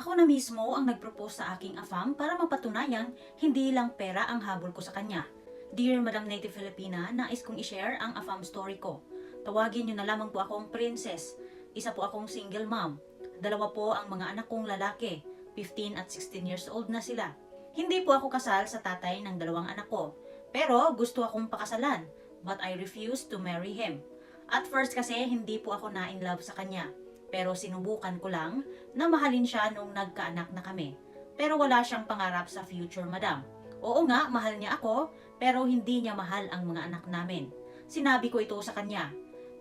Ako na mismo ang nagpropose sa aking afam para mapatunayan hindi lang pera ang habol ko sa kanya. Dear Madam Native Filipina, nais kong i-share ang afam story ko. Tawagin niyo na lamang po akong princess. Isa po akong single mom. Dalawa po ang mga anak kong lalaki. 15 at 16 years old na sila. Hindi po ako kasal sa tatay ng dalawang anak ko. Pero gusto akong pakasalan. But I refused to marry him. At first kasi hindi po ako na in love sa kanya. Pero sinubukan ko lang na mahalin siya nung nagkaanak na kami. Pero wala siyang pangarap sa future, madam. Oo nga, mahal niya ako, pero hindi niya mahal ang mga anak namin. Sinabi ko ito sa kanya,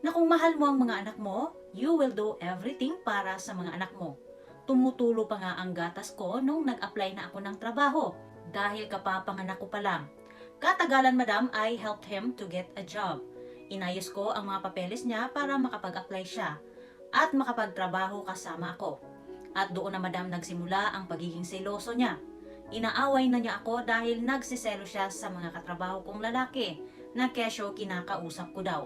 na kung mahal mo ang mga anak mo, you will do everything para sa mga anak mo. Tumutulo pa nga ang gatas ko nung nag-apply na ako ng trabaho dahil kapapanganak ko pa lang. Katagalan madam, I helped him to get a job. Inayos ko ang mga papeles niya para makapag-apply siya at makapagtrabaho kasama ako. At doon na madam nagsimula ang pagiging seloso niya. Inaaway na niya ako dahil nagsiselo siya sa mga katrabaho kong lalaki na kesyo kinakausap ko daw.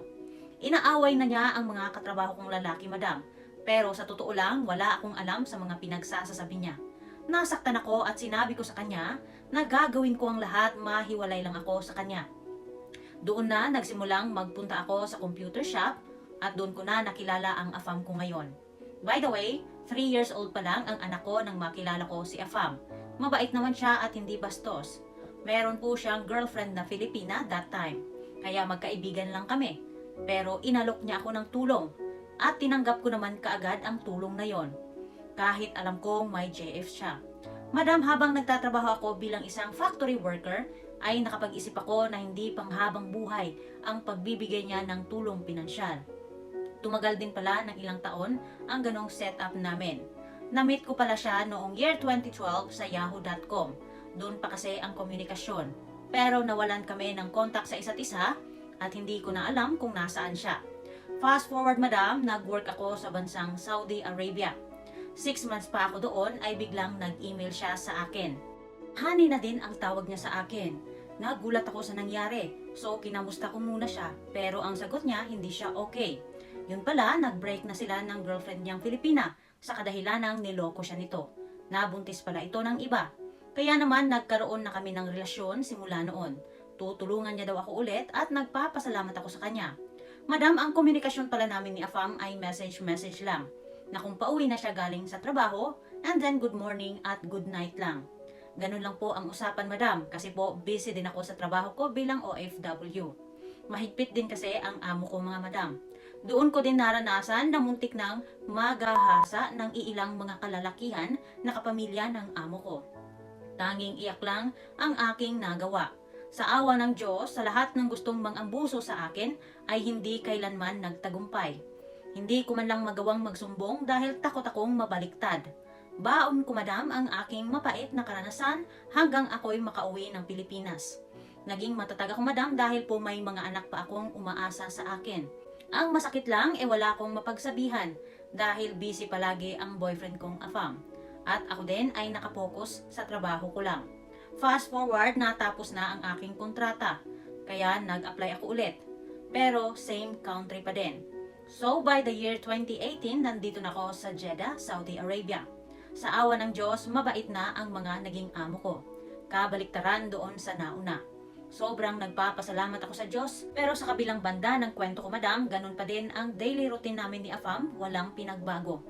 Inaaway na niya ang mga katrabaho kong lalaki, madam. Pero sa totoo lang, wala akong alam sa mga pinagsasasabi niya. Nasaktan ako at sinabi ko sa kanya na gagawin ko ang lahat mahiwalay lang ako sa kanya. Doon na nagsimulang magpunta ako sa computer shop at doon ko na nakilala ang afam ko ngayon. By the way, 3 years old pa lang ang anak ko nang makilala ko si afam. Mabait naman siya at hindi bastos. Meron po siyang girlfriend na Filipina that time. Kaya magkaibigan lang kami. Pero inalok niya ako ng tulong at tinanggap ko naman kaagad ang tulong na yon. Kahit alam kong may JF siya. Madam, habang nagtatrabaho ako bilang isang factory worker, ay nakapag-isip ako na hindi panghabang buhay ang pagbibigay niya ng tulong pinansyal. Tumagal din pala ng ilang taon ang ganong setup namin. Namit ko pala siya noong year 2012 sa yahoo.com. Doon pa kasi ang komunikasyon. Pero nawalan kami ng kontak sa isa't isa at hindi ko na alam kung nasaan siya. Fast forward madam, nag-work ako sa bansang Saudi Arabia. Six months pa ako doon ay biglang nag-email siya sa akin. Honey na din ang tawag niya sa akin. Nagulat ako sa nangyari. So kinamusta ko muna siya pero ang sagot niya hindi siya okay. Yun pala, nag-break na sila ng girlfriend niyang Filipina sa kadahilan ng niloko siya nito. Nabuntis pala ito ng iba. Kaya naman nagkaroon na kami ng relasyon simula noon. Tutulungan niya daw ako ulit at nagpapasalamat ako sa kanya. Madam, ang komunikasyon pala namin ni Afam ay message-message lang. Na kung pauwi na siya galing sa trabaho, and then good morning at good night lang. Ganun lang po ang usapan, madam, kasi po busy din ako sa trabaho ko bilang OFW. Mahigpit din kasi ang amo ko mga madam. Doon ko din naranasan na muntik nang magahasa ng iilang mga kalalakihan na kapamilya ng amo ko. Tanging iyak lang ang aking nagawa. Sa awa ng Diyos, sa lahat ng gustong mang-ambuso sa akin ay hindi kailanman nagtagumpay. Hindi ko man lang magawang magsumbong dahil takot akong mabaliktad. Baon ko madam ang aking mapait na karanasan hanggang ako'y makauwi ng Pilipinas. Naging matatag ako madam dahil po may mga anak pa akong umaasa sa akin. Ang masakit lang e wala akong mapagsabihan dahil busy palagi ang boyfriend kong afam. At ako din ay nakapokus sa trabaho ko lang. Fast forward, natapos na ang aking kontrata. Kaya nag-apply ako ulit. Pero same country pa din. So by the year 2018, nandito na ako sa Jeddah, Saudi Arabia. Sa awa ng Diyos, mabait na ang mga naging amo ko. Kabaliktaran doon sa nauna. Sobrang nagpapasalamat ako sa Diyos. Pero sa kabilang banda ng kwento ko madam, ganun pa din ang daily routine namin ni Afam, walang pinagbago.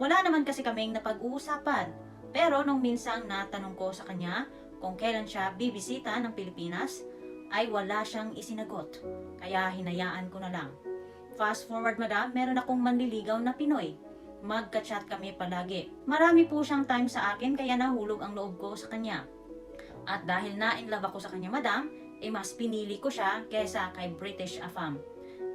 Wala naman kasi kaming napag-uusapan. Pero nung minsang natanong ko sa kanya kung kailan siya bibisita ng Pilipinas, ay wala siyang isinagot. Kaya hinayaan ko na lang. Fast forward madam, meron akong manliligaw na Pinoy. Magka-chat kami palagi. Marami po siyang time sa akin kaya nahulog ang loob ko sa kanya. At dahil na-in love ako sa kanya madam, eh mas pinili ko siya kaysa kay British Afam.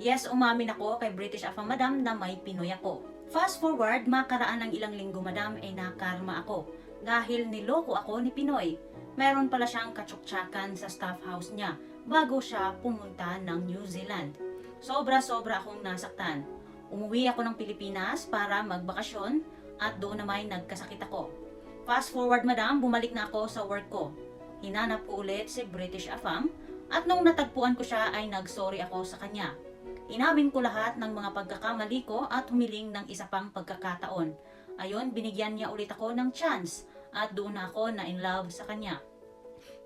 Yes, umamin ako kay British Afam madam na may Pinoy ako. Fast forward, makaraan ng ilang linggo madam ay nakarma ako dahil niloko ako ni Pinoy. Meron pala siyang katsuktsakan sa staff house niya bago siya pumunta ng New Zealand. Sobra-sobra akong nasaktan. Umuwi ako ng Pilipinas para magbakasyon at doon naman nagkasakit ako. Fast forward madam, bumalik na ako sa work ko. Hinanap ko ulit si British Afam at nung natagpuan ko siya ay nagsorry ako sa kanya. Inamin ko lahat ng mga pagkakamali ko at humiling ng isa pang pagkakataon. Ayun, binigyan niya ulit ako ng chance at doon na ako na in love sa kanya.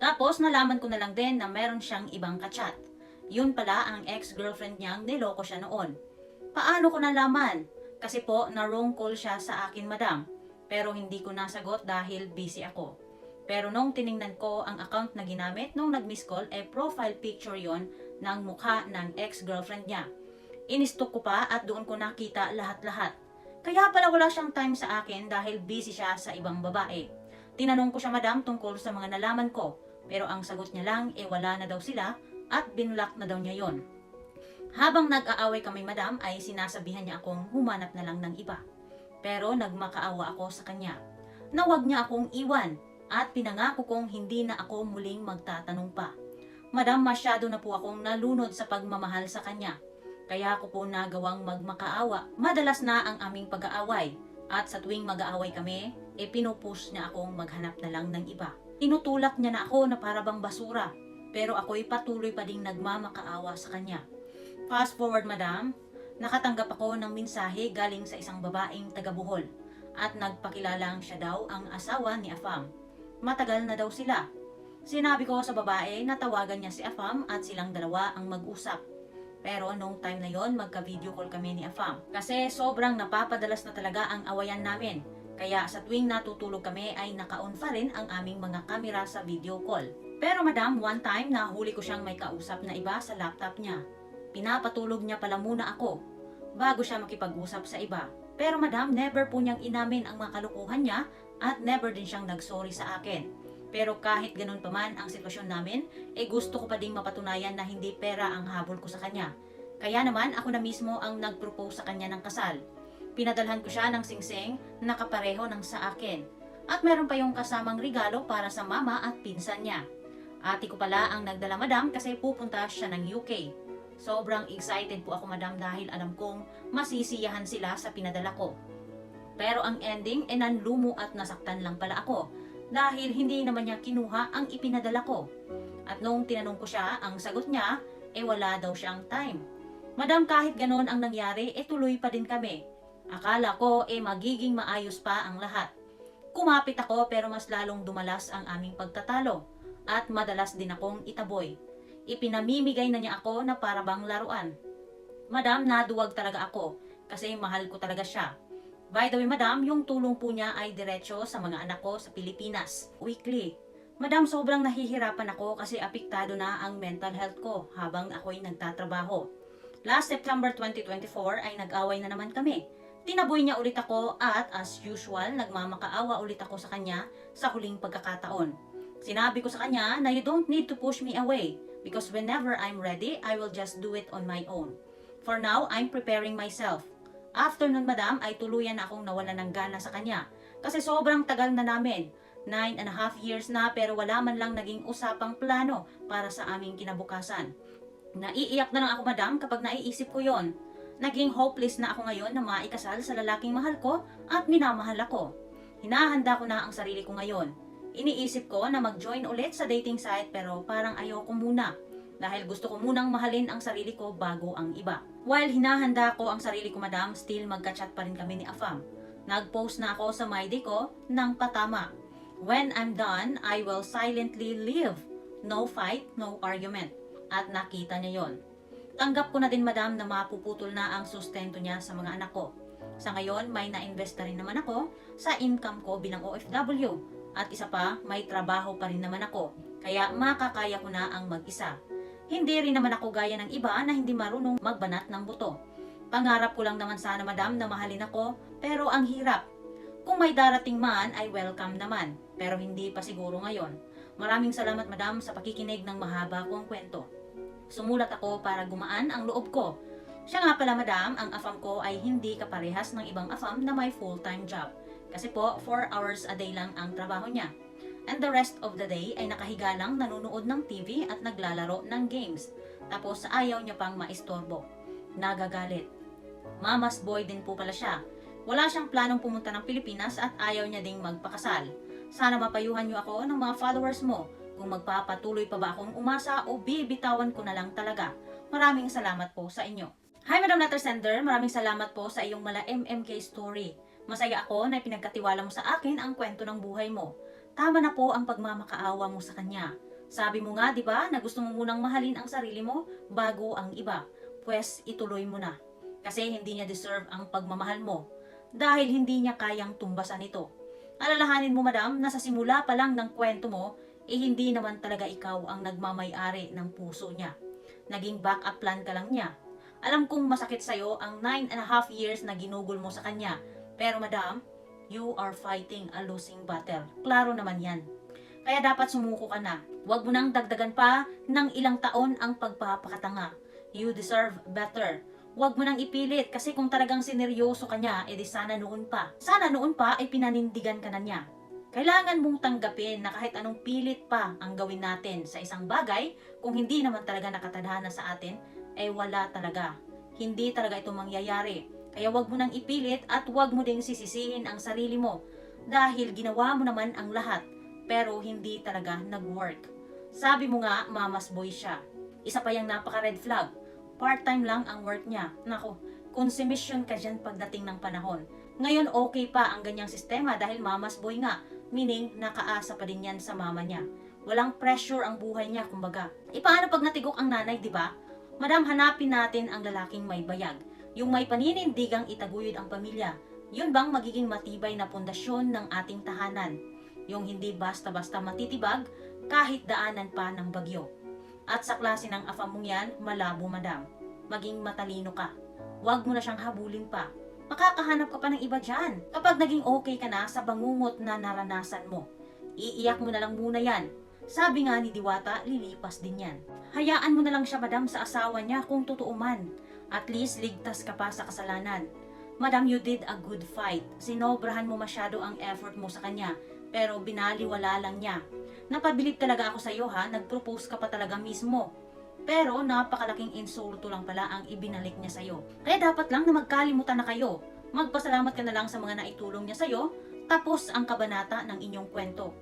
Tapos nalaman ko na lang din na meron siyang ibang kachat. Yun pala ang ex-girlfriend niyang niloko siya noon. Paano ko nalaman? Kasi po na wrong call siya sa akin madam. Pero hindi ko nasagot dahil busy ako. Pero nung tiningnan ko ang account na ginamit nung nag-miss call, eh profile picture yon ng mukha ng ex-girlfriend niya. Inistok ko pa at doon ko nakita lahat-lahat. Kaya pala wala siyang time sa akin dahil busy siya sa ibang babae. Tinanong ko siya madam tungkol sa mga nalaman ko, pero ang sagot niya lang eh wala na daw sila at binlock na daw niya yon. Habang nag-aaway kami madam ay sinasabihan niya akong humanap na lang ng iba. Pero nagmakaawa ako sa kanya. Na wag niya akong iwan at pinangako kong hindi na ako muling magtatanong pa. Madam, masyado na po akong nalunod sa pagmamahal sa kanya. Kaya ako po nagawang magmakaawa. Madalas na ang aming pag-aaway. At sa tuwing mag-aaway kami, e pinupush niya akong maghanap na lang ng iba. Tinutulak niya na ako na parabang basura. Pero ako'y patuloy pa ding nagmamakaawa sa kanya. Fast forward, madam, nakatanggap ako ng mensahe galing sa isang babaeng taga Bohol at nagpakilalang siya daw ang asawa ni Afam. Matagal na daw sila. Sinabi ko sa babae na tawagan niya si Afam at silang dalawa ang mag-usap. Pero nung time na yon magka-video call kami ni Afam. Kasi sobrang napapadalas na talaga ang awayan namin. Kaya sa tuwing natutulog kami ay naka-on pa rin ang aming mga kamera sa video call. Pero madam, one time nahuli ko siyang may kausap na iba sa laptop niya. Pinapatulog niya pala muna ako bago siya makipag-usap sa iba. Pero madam, never po niyang inamin ang mga kalukuhan niya at never din siyang nagsorry sa akin. Pero kahit ganun pa man ang sitwasyon namin, eh gusto ko pa ding mapatunayan na hindi pera ang habol ko sa kanya. Kaya naman ako na mismo ang nag-propose sa kanya ng kasal. Pinadalhan ko siya ng singsing na kapareho ng sa akin. At meron pa yung kasamang regalo para sa mama at pinsan niya. Ate ko pala ang nagdala madam kasi pupunta siya ng UK. Sobrang excited po ako madam dahil alam kong masisiyahan sila sa pinadala ko. Pero ang ending ay nanlumo at nasaktan lang pala ako dahil hindi naman niya kinuha ang ipinadala ko. At nung tinanong ko siya, ang sagot niya, eh wala daw siyang time. Madam kahit ganon ang nangyari, eh tuloy pa din kami. Akala ko eh magiging maayos pa ang lahat. Kumapit ako pero mas lalong dumalas ang aming pagtatalo at madalas din akong itaboy. Ipinamimigay na niya ako na parabang laruan. Madam, naduwag talaga ako kasi mahal ko talaga siya. By the way, madam, yung tulong po niya ay diretso sa mga anak ko sa Pilipinas, weekly. Madam, sobrang nahihirapan ako kasi apektado na ang mental health ko habang ako'y nagtatrabaho. Last September 2024 ay nag-away na naman kami. Tinaboy niya ulit ako at as usual, nagmamakaawa ulit ako sa kanya sa huling pagkakataon. Sinabi ko sa kanya na you don't need to push me away because whenever I'm ready, I will just do it on my own. For now, I'm preparing myself. After nun, madam, ay tuluyan na akong nawala ng gana sa kanya. Kasi sobrang tagal na namin. Nine and a half years na pero wala man lang naging usapang plano para sa aming kinabukasan. Naiiyak na lang ako, madam, kapag naiisip ko yon. Naging hopeless na ako ngayon na maikasal sa lalaking mahal ko at minamahal ako. Hinahanda ko na ang sarili ko ngayon. Iniisip ko na mag-join ulit sa dating site pero parang ayoko muna dahil gusto ko munang mahalin ang sarili ko bago ang iba. While hinahanda ko ang sarili ko madam, still magka-chat pa rin kami ni Afam. Nag-post na ako sa MyD ko ng patama. When I'm done, I will silently leave. No fight, no argument. At nakita niya yon. Tanggap ko na din madam na mapuputol na ang sustento niya sa mga anak ko. Sa ngayon, may na-invest na rin naman ako sa income ko bilang OFW. At isa pa, may trabaho pa rin naman ako. Kaya makakaya ko na ang mag-isa. Hindi rin naman ako gaya ng iba na hindi marunong magbanat ng buto. Pangarap ko lang naman sana madam na mahalin ako, pero ang hirap. Kung may darating man ay welcome naman, pero hindi pa siguro ngayon. Maraming salamat madam sa pakikinig ng mahaba kong kwento. Sumulat ako para gumaan ang loob ko. Siya nga pala madam, ang afam ko ay hindi kaparehas ng ibang afam na may full-time job. Kasi po, 4 hours a day lang ang trabaho niya. And the rest of the day ay nakahiga lang nanonood ng TV at naglalaro ng games. Tapos ayaw niya pang maistorbo. Nagagalit. Mama's boy din po pala siya. Wala siyang planong pumunta ng Pilipinas at ayaw niya ding magpakasal. Sana mapayuhan niyo ako ng mga followers mo kung magpapatuloy pa ba akong umasa o bibitawan ko na lang talaga. Maraming salamat po sa inyo. Hi Madam Letter Sender, maraming salamat po sa iyong mala MMK story. Masaya ako na pinagkatiwala mo sa akin ang kwento ng buhay mo. Tama na po ang pagmamakaawa mo sa kanya. Sabi mo nga, di ba, na gusto mo munang mahalin ang sarili mo bago ang iba. Pwes, ituloy mo na. Kasi hindi niya deserve ang pagmamahal mo. Dahil hindi niya kayang tumbasan ito. Alalahanin mo, madam, na sa simula pa lang ng kwento mo, eh hindi naman talaga ikaw ang nagmamay-ari ng puso niya. Naging backup plan ka lang niya. Alam kong masakit sa'yo ang nine and a half years na ginugol mo sa kanya. Pero madam, you are fighting a losing battle. Klaro naman yan. Kaya dapat sumuko ka na. Huwag mo nang dagdagan pa ng ilang taon ang pagpapakatanga. You deserve better. Huwag mo nang ipilit kasi kung talagang sineryoso ka niya, edi sana noon pa. Sana noon pa ay pinanindigan ka na niya. Kailangan mong tanggapin na kahit anong pilit pa ang gawin natin sa isang bagay, kung hindi naman talaga nakatadhana sa atin, ay wala talaga. Hindi talaga ito mangyayari. Kaya wag mo nang ipilit at wag mo ding sisisihin ang sarili mo dahil ginawa mo naman ang lahat pero hindi talaga nag-work. Sabi mo nga, mamas boy siya. Isa pa yung napaka-red flag. Part-time lang ang work niya. Nako, consumption ka dyan pagdating ng panahon. Ngayon okay pa ang ganyang sistema dahil mamas boy nga, meaning nakaasa pa din yan sa mama niya. Walang pressure ang buhay niya, kumbaga. E paano pag natigok ang nanay, di ba? Madam, hanapin natin ang lalaking may bayag. Yung may paninindigang itaguyod ang pamilya. Yun bang magiging matibay na pundasyon ng ating tahanan? Yung hindi basta-basta matitibag kahit daanan pa ng bagyo. At sa klase ng afam mong yan, malabo madam. Maging matalino ka. Huwag mo na siyang habulin pa. Makakahanap ka pa ng iba dyan. Kapag naging okay ka na sa bangungot na naranasan mo. Iiyak mo na lang muna yan. Sabi nga ni Diwata, lilipas din yan. Hayaan mo na lang siya madam sa asawa niya kung totoo man. At least ligtas ka pa sa kasalanan. Madam, you did a good fight. Sinobrahan mo masyado ang effort mo sa kanya, pero binaliwala lang niya. Napabilib talaga ako sa iyo ha, nag-propose ka pa talaga mismo. Pero napakalaking insulto lang pala ang ibinalik niya sa iyo. Kaya dapat lang na magkalimutan na kayo. Magpasalamat ka na lang sa mga naitulong niya sa iyo, tapos ang kabanata ng inyong kwento.